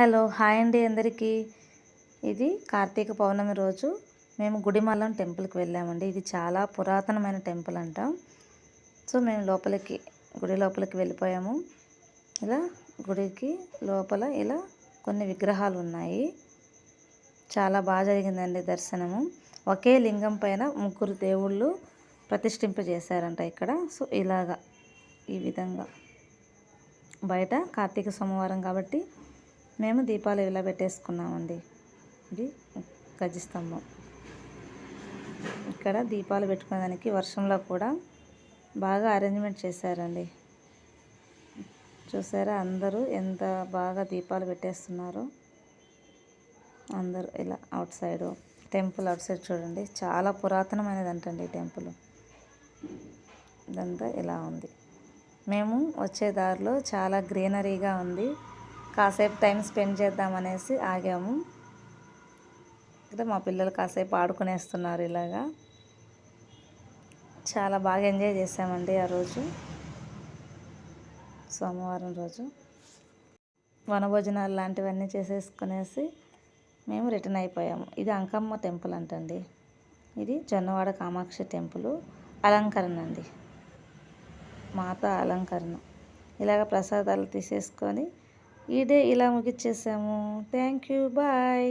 Hello hi అండి అందరికీ. ఇది కార్తీక పౌర్ణమి రోజు. మేము గుడిమల్లం టెంపుల్కి వెళ్ళామండి. ఇది చాలా పురాతనమైన టెంపుల్ అంట. సో మేము లోపలికి గుడి లోపలికి వెళ్ళిపోయాము. ఇలా గుడికి లోపల ఇలా కొన్ని విగ్రహాలు ఉన్నాయి. చాలా బాగా జరిగిందండి దర్శనము. ఒకే లింగం పైన ముగ్గురు దేవుళ్ళు ప్రతిష్ఠింపజేశారంట ఇక్కడ. సో ఇలాగా ఈ విధంగా. బయట కార్తీక సోమవారం కాబట్టి మేము దీపాలు ఇలా పెట్టేసుకున్నామండి. ఇది గజస్తంభం ఇక్కడ దీపాలు పెట్టుకోవడానికి వర్షంలో కూడా బాగా అరేంజ్మెంట్ చేశారండి. చూసారా? అందరూ ఎంత బాగా దీపాలు పెట్టేస్తున్నారో. అందరూ ఇలా outside temple outside చూడండి. చాలా పురాతనమైనది అంటండి ఈ టెంపుల్. ఇదంతా ఇలా ఉంది. మేము వచ్చే దారిలో చాలా గ్రీనరీగా ఉంది. కాసేపు టైం స్పెండ్ చేద్దామనేసి ఆగాము. ఇక్కడ మా పిల్లలు కాసేపు ఆడుకునేస్తున్నారు ఇలాగా. చాలా బాగా ఎంజాయ్ చేసామండి ఆ రోజు. సోమవారం రోజు. వనభోజనాలు లాంటివన్నీ చేసేసుకునేసి మేము రిటర్న్ అయిపోయాము. ఇది అంకమ్మ టెంపుల్ అంటండి. ఇది జొన్నవాడ కామాక్షి టెంపుల్. అలంకరణ అండి. మాత అలంకరణ. ఇలాగ ప్రసాదాలు తీసేసుకొని ఈ డే ఇలా ముగిచ్చేసాము. Thank you bye